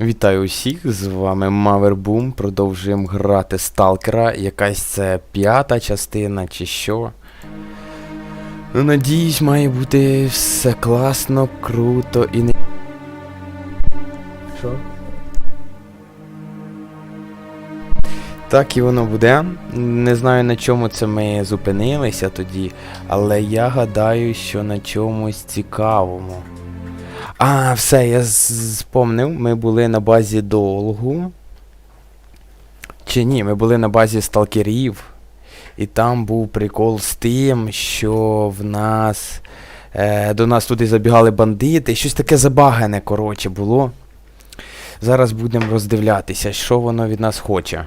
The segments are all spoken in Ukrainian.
Вітаю усіх, з вами Мавербум. Продовжуємо грати Сталкера. Якась це п'ята частина чи що. Ну, надіюсь, має бути все класно, круто і не. Що? Так і воно буде. Не знаю на чому це ми зупинилися тоді, але я гадаю, що на чомусь цікавому. А, все, я спомнив. Ми були на базі долгу. Чи ні, ми були на базі сталкерів. І там був прикол з тим, що в нас. Е, до нас туди забігали бандити. Щось таке забагане, коротше, було. Зараз будемо роздивлятися, що воно від нас хоче.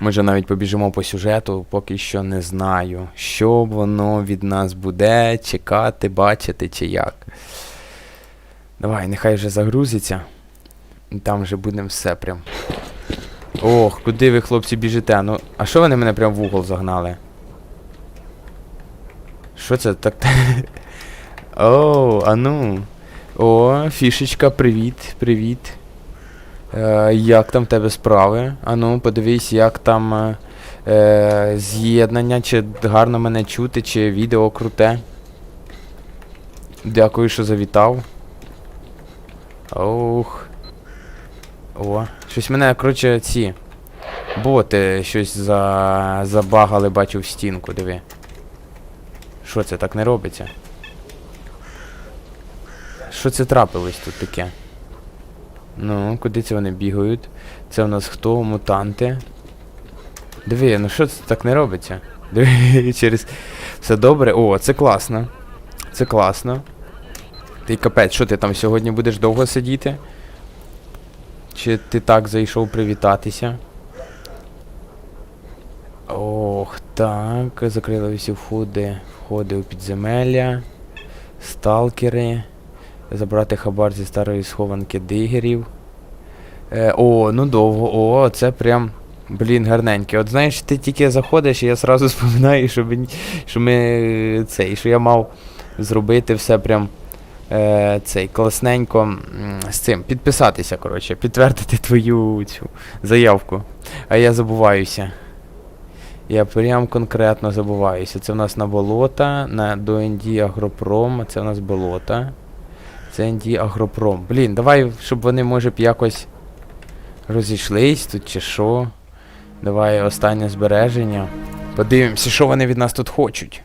Може навіть побіжимо по сюжету, поки що не знаю, що воно від нас буде, чекати, бачити чи як. Давай, нехай вже загрузиться. Там вже будемо все прям. Ох, куди ви, хлопці, біжите? Ну, а що вони мене прям в угол загнали? Що це так? О, а ну. О, фішечка, привіт, привіт. Е, як там в тебе справи? А ну, подивись, як там е, е, з'єднання, чи гарно мене чути, чи відео круте. Дякую, що завітав. Ох. О, щось мене, коротше, ці. Боти щось за... забагали, бачу в стінку, диви. Що це так не робиться? Що це трапилось тут таке? Ну, куди це вони бігають? Це у нас хто? Мутанти. Диви, ну що це так не робиться? Диви, через. Все добре. О, це класно. Це класно. Ти капець, що ти там сьогодні будеш довго сидіти? Чи ти так зайшов привітатися? Ох, так. Закрили всі входи, входи у підземелля. Сталкери. Забрати хабар зі старої схованки дигерів. Е, о, ну довго. О, це прям. Блін, гарненьке. От знаєш, ти тільки заходиш, і я сразу споминаю, що, мені, що ми цей, що я мав зробити все прям е, цей класненько з цим. Підписатися, коротше, підтвердити твою цю заявку. А я забуваюся. Я прям конкретно забуваюся. Це в нас на болота, на до ND Агропром, це в нас болота. Це ND Агропром. Блін, давай, щоб вони, може б, якось розійшлись тут чи що. Давай останнє збереження. Подивимося, що вони від нас тут хочуть.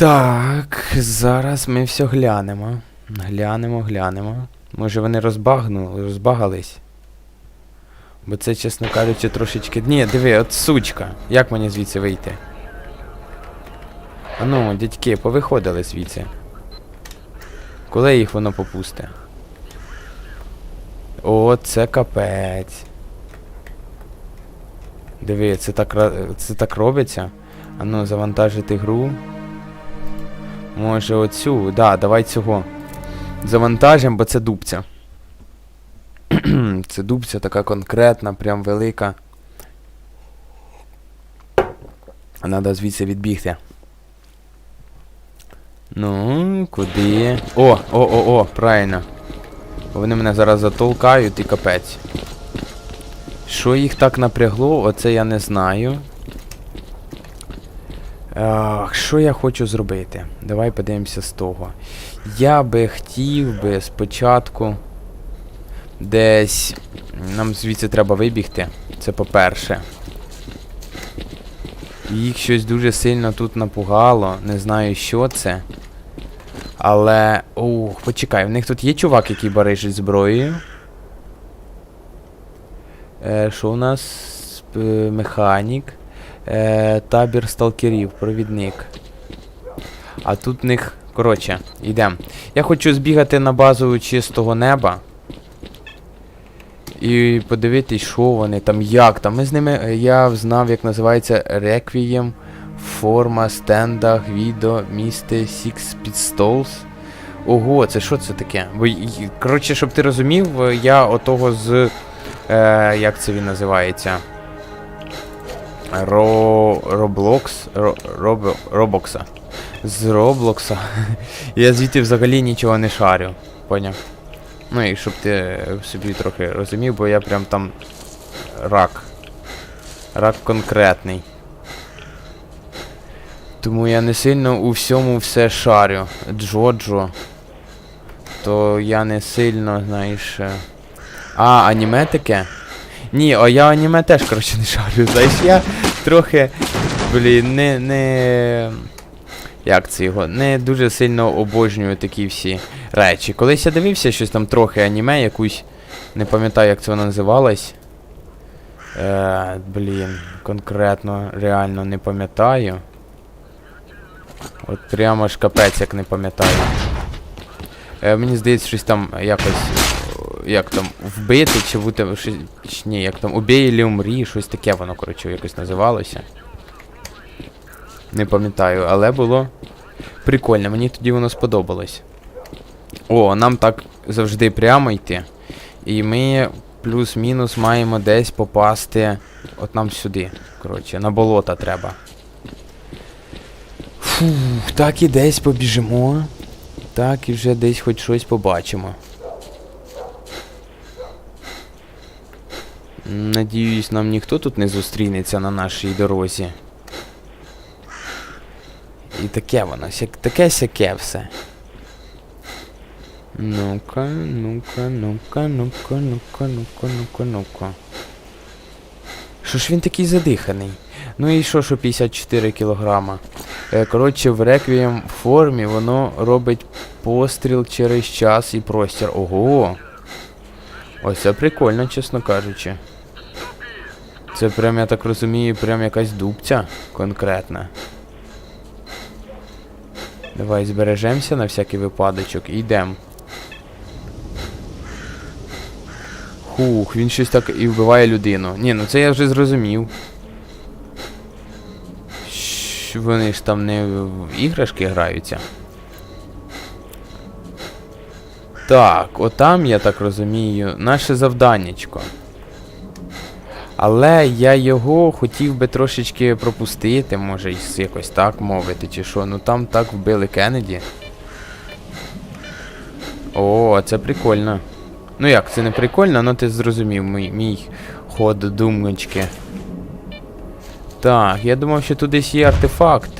Так, зараз ми все глянемо. Глянемо, глянемо. Може вони розбагнули, розбагались. Бо це, чесно кажучи, трошечки. Ні, диви, от сучка. Як мені звідси вийти? А ну, дядьки, повиходили звідси. Коли їх воно попусте? О, це капець. Диви, це так, це так робиться. А ну, завантажити гру. Може оцю. Да, давай цього. Завантажимо, бо це дубця. це дубця така конкретна, прям велика. Надо звідси відбігти. Ну, куди? О, о, о, о, правильно. Вони мене зараз затолкають і капець. Що їх так напрягло, оце я не знаю. Ах, що я хочу зробити? Давай подивимося з того. Я би хотів би спочатку десь. Нам звідси треба вибігти. Це по-перше. Їх щось дуже сильно тут напугало. Не знаю, що це. Але. Ух, почекай, в них тут є чувак, який барижить зброєю. Е, що у нас? Е, механік. Е, табір сталкерів, провідник. А тут в них. Коротше, йдемо. Я хочу збігати на базу чистого неба. І подивитись, що вони там, як там. Ми з ними. е, Я знав, як називається Requiem, форма, стенда, відео, місце, Six Pistols. Ого, це що це таке? Бо, коротше, щоб ти розумів, е, я отого з. Е, як це він називається? Ро... Роблокс. Ро... Робо... Робокса. З Роблокса. Я звідти взагалі нічого не шарю. поняв. Ну і щоб ти собі трохи розумів, бо я прям там рак. Рак конкретний. Тому я не сильно у всьому все шарю. Джоджо. То я не сильно, знаєш. е, А, аніме таке? Ні, а я аніме теж, коротше, не шарю. Знаєш, я трохи. Блін, не. не. Як це його? Не дуже сильно обожнюю такі всі речі. Колись я дивився щось там трохи аніме, якусь. Не пам'ятаю, як це вона називалась. Е, блін, конкретно реально не пам'ятаю. От прямо ж капець, як не пам'ятаю. Е, мені здається, щось там якось. Як там, вбити чи бути. Щось, ні, як там, убій или умрі, щось таке воно, коротше, якось називалося. Не пам'ятаю, але було прикольно, мені тоді воно сподобалось. О, нам так завжди прямо йти. І ми плюс-мінус маємо десь попасти. От нам сюди. Коротше, на болото треба. Фух, так і десь побіжимо. Так і вже десь хоч щось побачимо. Надіюсь, нам ніхто тут не зустрінеться на нашій дорозі. І таке воно, таке сяке все. Ну-ка, ну-ка, ну-ка, ну-ка, ну-ка, ну-ка, ну-ка, ну-ка. Що ж він такий задиханий? Ну і що, що 54 кілограма? Е, коротше, в реквієм формі воно робить постріл через час і простір. Ого! Ось це прикольно, чесно кажучи. Це прям, я так розумію, прям якась дубця конкретна. Давай збережемося на всякий випадочок і йдемо. Хух, він щось так і вбиває людину. Ні, ну це я вже зрозумів. Щ, Вони ж там не в іграшки граються. Так, отам, я так розумію, наше завданнячко. Але я його хотів би трошечки пропустити, може якось так мовити, чи що. Ну там так вбили Кеннеді. О, це прикольно. Ну як, це не прикольно, але ти зрозумів мій, мій ход думочки. Так, я думав, що тут десь є артефакт.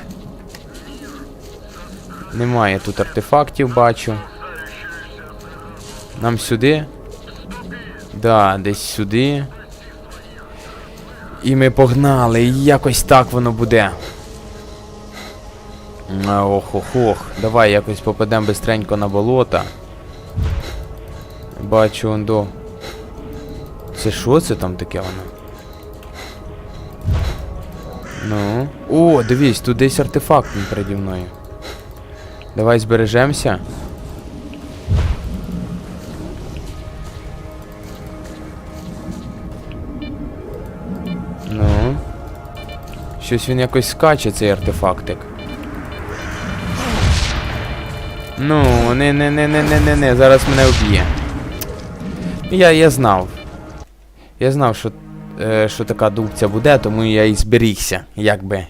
Немає тут артефактів, бачу. Нам сюди. Да, десь сюди. І ми погнали, і якось так воно буде. Ох, ох, ох. Давай якось попадемо бистренько на болото. Бачу он до. Це що це там таке воно? Ну. О, дивись, тут десь артефакт переді мною. Давай збережемося. Щось він якось скаче, цей артефактик. Ну, не не не не не не зараз мене вб'є. Я, я знав. Я знав, що, е, що така дубця буде, тому я і зберігся.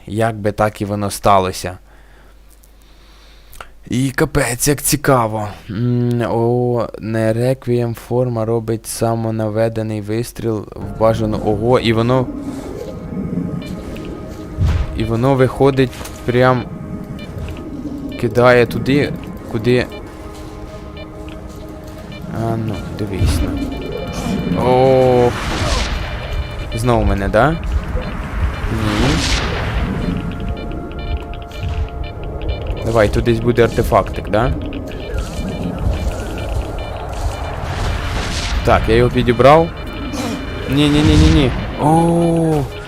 Як би, так і воно сталося. І капець, як цікаво. О, не реквієм форма робить самонаведений вистріл в бажану ого, і воно. І воно виходить прям. Кидає туди, куди. А ну, дивись на. О. Знову мене, да? Ні. Давай, тут десь буде артефактик, да? Так, я його підібрав. Ні, ні, ні, ні, ні. О.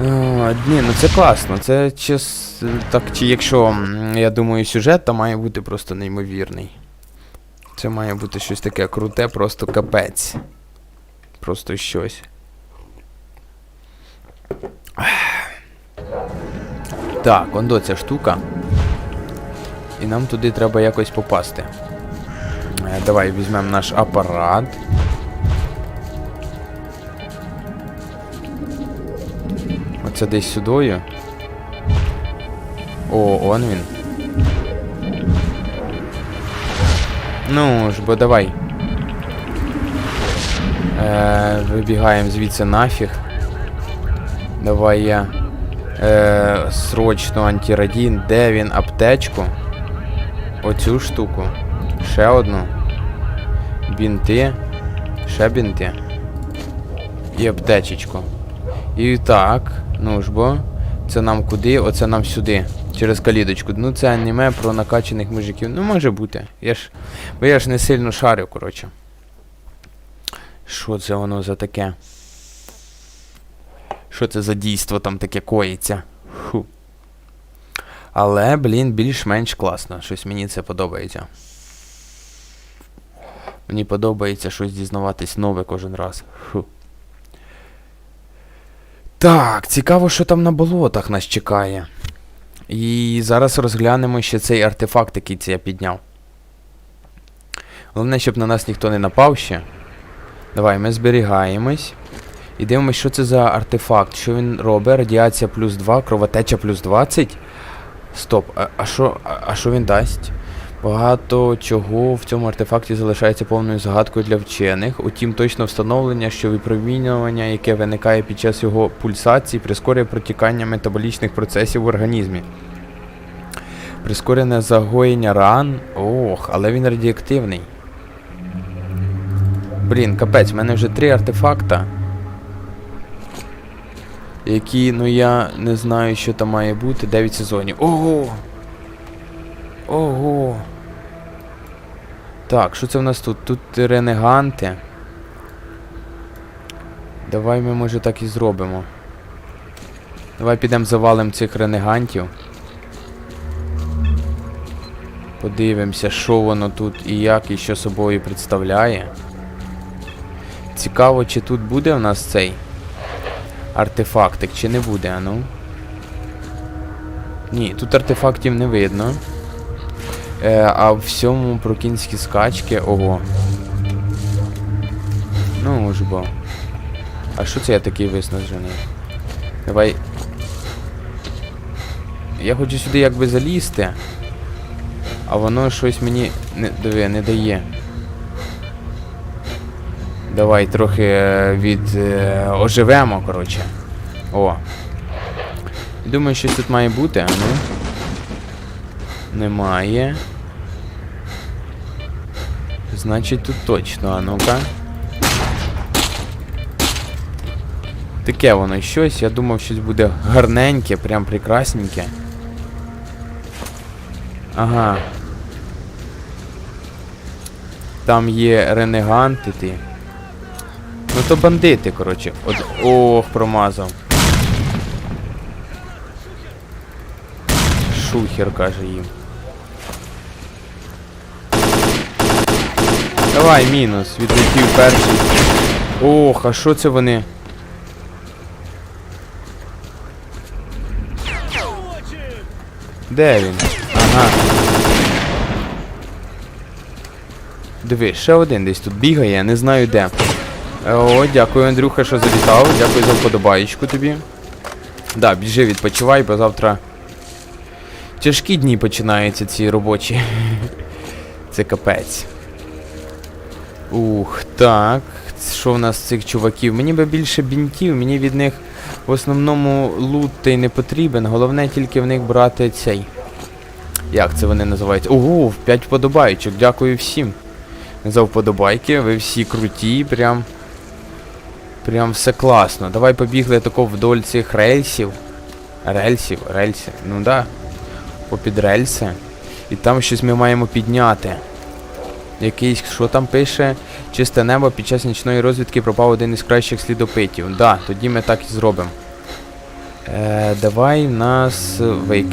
А, ні, ну це класно. Це чес... так, чи якщо, я думаю, сюжет там має бути просто неймовірний. Це має бути щось таке круте, просто капець. Просто щось. Так, ондо ця штука. І нам туди треба якось попасти. Е, Давай візьмемо наш апарат. Оце десь сюдою. О, он він. Ну ж, бо давай. Е, вибігаємо звідси нафіг. Давай я. Е, срочно антирадін. Де він? Аптечку. Оцю штуку. Ще одну. Бінти. Ще бінти. І аптечечку. І так, ну ж бо. Це нам куди? Оце нам сюди. Через калідочку. Ну це аніме про накачаних мужиків. Ну може бути. Я ж. Бо я ж не сильно шарю, коротше. Що це воно за таке? Що це за дійство там таке коїться? Фу. Але, блін, більш-менш класно. Щось мені це подобається. Мені подобається щось дізнаватись нове кожен раз. Фу. Так, цікаво, що там на болотах нас чекає. І зараз розглянемо ще цей артефакт, який це я підняв. Головне, щоб на нас ніхто не напав ще. Давай, ми зберігаємось. І дивимось, що це за артефакт. Що він робить? Радіація плюс 2, кровотеча плюс 20. Стоп, а, що а, а він дасть? Багато чого в цьому артефакті залишається повною загадкою для вчених. Утім, точно встановлення, що випромінювання, яке виникає під час його пульсації, прискорює протікання метаболічних процесів в організмі. Прискорене загоєння ран. Ох, але він радіоактивний. Блін, капець, в мене вже три артефакта. Які, ну я не знаю, що там має бути. 9 сезонів. Ого! Ого! Так, що це в нас тут? Тут ренеганти. Давай ми, може, так і зробимо. Давай підемо завалимо цих ренегантів. Подивимося, що воно тут і як, і що собою представляє. Цікаво, чи тут буде в нас цей артефактик, чи не буде, а ну. Ні, тут артефактів не видно. Е, а в всьому про кінські скачки. Ого. Ну, ж бо. А що це я такий виснажений? Давай. Я хочу сюди якби залізти. А воно щось мені не, диви, не дає. Давай трохи е, від е, оживемо, коротше. О. Думаю, щось тут має бути, а ну. Немає. Значить тут точно, а ну-ка. Таке воно щось, я думав, щось буде гарненьке, прям прекрасненьке. Ага. Там є ренеганти ти. Ну то бандити, коротше. От... Ох, промазав. Шухер, каже їм. Давай, мінус, відлетів перший. Ох, а що це вони? Де він? Ага. Диви, ще один десь тут бігає, я не знаю де. О, дякую, Андрюха, що завітав. Дякую за вподобаєчку тобі. Да, біжи, відпочивай, бо завтра. Тяжкі дні починаються ці робочі. Це капець. Ух, так. Що в нас з цих чуваків? Мені би більше бінтів, мені від них в основному лут та й не потрібен. Головне тільки в них брати цей. Як це вони називаються? Ого, 5 вподобайчик, дякую всім. За вподобайки, ви всі круті, прям. Прям все класно. Давай побігли тако вдоль цих рельсів. Рельсів, рельси. Ну да. Попід рельси. І там щось ми маємо підняти. Якийсь, що там пише? Чисте небо під час нічної розвідки пропав один із кращих слідопитів. Да, тоді ми так і зробимо. Е, давай нас викине.